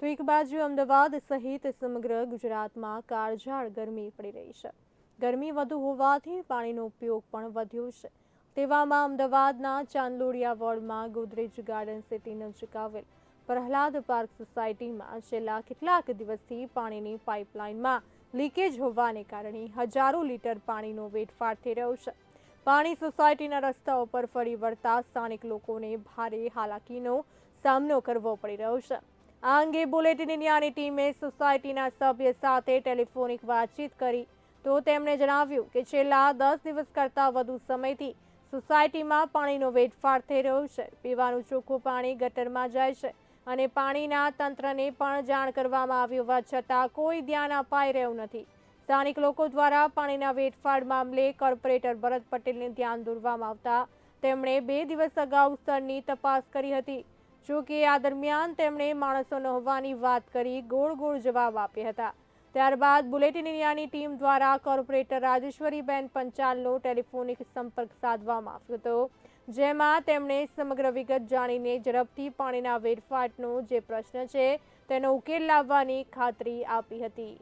તો એક બાજુ અમદાવાદ સહિત સમગ્ર ગુજરાતમાં કાળઝાળ ગરમી પડી રહી છે. ગરમી વધુ હોવાથી પાણીનો ઉપયોગ પણ વધ્યો છે. તેવામાં અમદાવાદના ચાંદલોડિયા વોર્ડમાં ગોદરેજ ગાર્ડન સિટી નજીક આવેલ પ્રહલાદ પાર્ક સોસાયટીમાં છેલ્લા કેટલાક દિવસથી પાણીની પાઇપલાઇનમાં લીકેજ હોવાને કારણે હજારો લીટર પાણીનો વેડફાટ થઈ રહ્યો છે. પાણી સોસાયટીના રસ્તાઓ પર ફરી વળતા સ્થાનિક લોકોને ભારે હાલાકીનો સામનો કરવો પડી રહ્યો છે. આ અંગે બુલેટિન ઇન્ડિયાની ટીમે સોસાયટીના સભ્ય સાથે ટેલિફોનિક વાતચીત કરી. તો તેમણે જણાવ્યું કે છેલ્લા દસ દિવસ કરતાં વધુ સમયથી સોસાયટીમાં પાણીનો વેડફાટ થઈ રહ્યો છે. પીવાનું ચોખ્ખું પાણી ગટરમાં જાય છે અને પાણીના તંત્રને પણ જાણ કરવામાં આવી હોવા છતાં કોઈ ધ્યાન અપાઈ રહ્યું નથી. સ્થાનિક લોકો દ્વારા પાણીના વેડફાટ મામલે કોર્પોરેટર ભરત પટેલને ધ્યાન દોરવામાં આવતા તેમણે બે દિવસ અગાઉ સ્થળની તપાસ કરી હતી. જો કે આ દરમિયાન તેમણે માણસો ન હોવાની વાત કરી ગોળ ગોળ જવાબ આપ્યા હતા. ત્યારબાદ બુલેટિન ઇન્ડિયાની ટીમ દ્વારા કોર્પોરેટર રાજેશ્વરીબેન પંચાલનો ટેલિફોનિક સંપર્ક સાધવામાં આવ્યો હતો, જેમાં તેમણે સમગ્ર વિગત જાણીને ઝડપથી પાણીના વેરફાટનો જે પ્રશ્ન છે તેનો ઉકેલ લાવવાની ખાતરી આપી હતી.